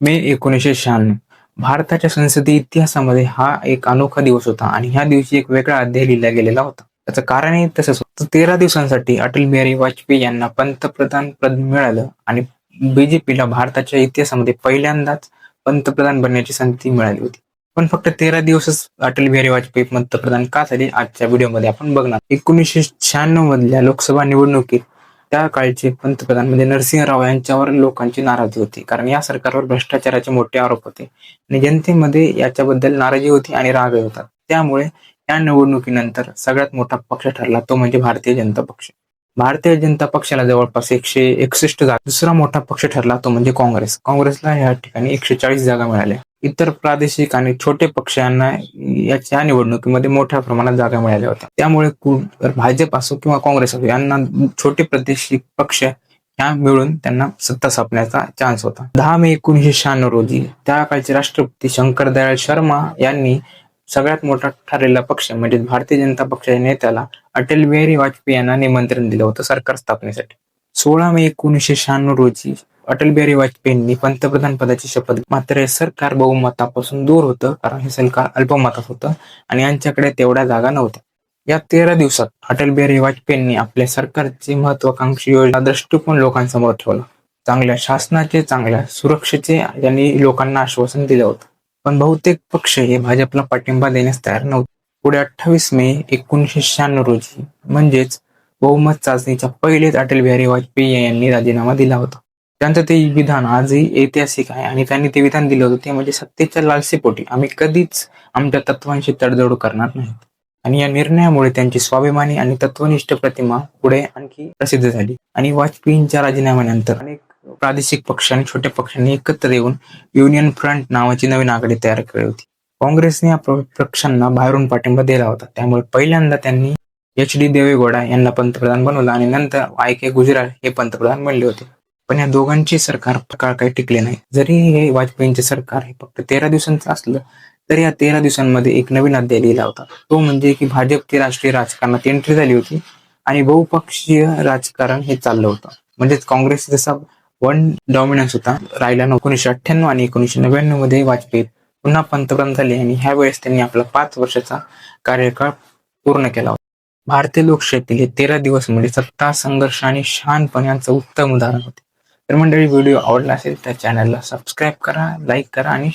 मे एकोणीसशे शहाण्णव. भारताच्या संसदीय इतिहासामध्ये हा एक अनोखा दिवस होता आणि ह्या दिवशी एक वेगळा अध्याय लिहिला गेलेला होता. त्याचं कारणही तसंच होतं. तेरा दिवसांसाठी अटल बिहारी वाजपेयी यांना पंतप्रधान पद मिळालं आणि बीजेपीला भारताच्या इतिहासामध्ये पहिल्यांदाच पंतप्रधान बनण्याची संधी मिळाली होती. पण फक्त तेरा दिवसच अटल बिहारी वाजपेयी पंतप्रधान का झाले? आजच्या व्हिडिओमध्ये आपण बघणार. एकोणीसशे शहाण्णव मधल्या लोकसभा निवडणुकीत त्या काळचे पंतप्रधान म्हणजे नरसिंहराव यांच्यावर लोकांची नाराजी होती. कारण या सरकारवर भ्रष्टाचाराचे मोठे आरोप होते. आणि जनतेमध्ये याच्याबद्दल नाराजी होती आणि रागही होता. त्यामुळे या निवडणुकीनंतर सगळ्यात मोठा पक्ष ठरला तो म्हणजे भारतीय जनता पक्ष. भारतीय जनता पक्षाला जवळपास एकशे एकसष्ट जागा दुसरा मोठा पक्ष ठरला तो म्हणजे काँग्रेस. काँग्रेसला या ठिकाणी एकशे चाळीस जागा मिळाल्या. इतर प्रादेशिक आणि छोटे पक्ष यांना याच्या निवडणुकीमध्ये मोठ्या प्रमाणात जागा मिळाल्या होत्या. त्यामुळे भाजप असो किंवा काँग्रेस असो यांना छोटे प्रादेशिक पक्ष ह्या मिळून त्यांना सत्ता स्थापण्याचा चान्स होता. दहा मे एकोणीसशे शहाण्णव रोजी त्या काळचे राष्ट्रपती शंकर दयाळ शर्मा यांनी सगळ्यात मोठा ठरलेला पक्ष म्हणजे भारतीय जनता पक्षाच्या नेत्याला अटल बिहारी वाजपेयी यांना निमंत्रण दिलं होतं सरकार स्थापनेसाठी. सोळा मे एकोणीसशे शहाण्णव रोजी अटल बिहारी वाजपेयींनी पंतप्रधान पदाची शपथ मात्र हे सरकार बहुमतापासून दूर होतं कारण हे सरकार अल्पमतात होतं आणि यांच्याकडे तेवढ्या जागा नव्हत्या. या तेरा दिवसात अटल बिहारी वाजपेयींनी आपल्या सरकारची महत्वाकांक्षी योजना दृष्टिकोन लोकांसमोर ठेवला. चांगल्या शासनाचे चांगल्या सुरक्षेचे यांनी लोकांना आश्वासन दिलं होतं. पण बहुतेक पक्ष हे भाजपला पाठिंबा देण्यास तयार नव्हते. पुढे अठ्ठावीस मे एकोणीसशे शहाण्णव रोजी म्हणजेच बहुमत चाचणीच्या पहिलेच अटल बिहारी वाजपेयी यांनी राजीनामा दिला होता. त्यांचं ते विधान आजही ऐतिहासिक आहे आणि त्यांनी ते विधान दिलं होतं ते म्हणजे सत्तेच्या लालसेपोटी आम्ही कधीच आमच्या तत्वांशी तडजोड करणार नाहीत. आणि या निर्णयामुळे त्यांची स्वाभिमानी आणि तत्वनिष्ठ प्रतिमा पुढे आणखी प्रसिद्ध झाली. आणि वाजपेयींच्या राजीनाम्यानंतर अनेक प्रादेशिक पक्ष आणि छोट्या पक्षांनी एकत्र येऊन युनियन फ्रंट नावाची नवीन आघाडी तयार केली होती. काँग्रेसने या पक्षांना बाहेरून पाठिंबा दिला होता. त्यामुळे पहिल्यांदा त्यांनी एच डी देवेगौडा यांना पंतप्रधान बनवलं आणि नंतर आय के गुजराल हे पंतप्रधान बनले होते. पण या दोघांचे सरकार काळ काही टिकले नाही. जरी हे वाजपेयींचे सरकार हे फक्त तेरा दिवसांचं असलं तरी या तेरा दिवसांमध्ये एक नवीन अध्याय लिहिला होता. तो म्हणजे की भाजपची राष्ट्रीय राजकारणात एंट्री झाली होती आणि बहुपक्षीय राजकारण हे चाललं होतं. म्हणजेच काँग्रेस जसा वन डॉमिनन्स होता राहिला ना एकोणीसशे अठ्ठ्याण्णव आणि एकोणीसशे नव्याण्णवमध्ये वाजपेयी पुन्हा पंतप्रधान झाले आणि ह्या वेळेस त्यांनी आपला पाच वर्षाचा कार्यकाळ पूर्ण केला होता. भारतीय लोकशाहीतील हे तेरा दिवस म्हणजे सत्ता संघर्ष आणि शहाणपण यांचं उत्तम उदाहरण होते. तर मंडळी व्हिडिओ आवडला असेल तर चॅनलला सबस्क्राईब करा लाईक करा आणि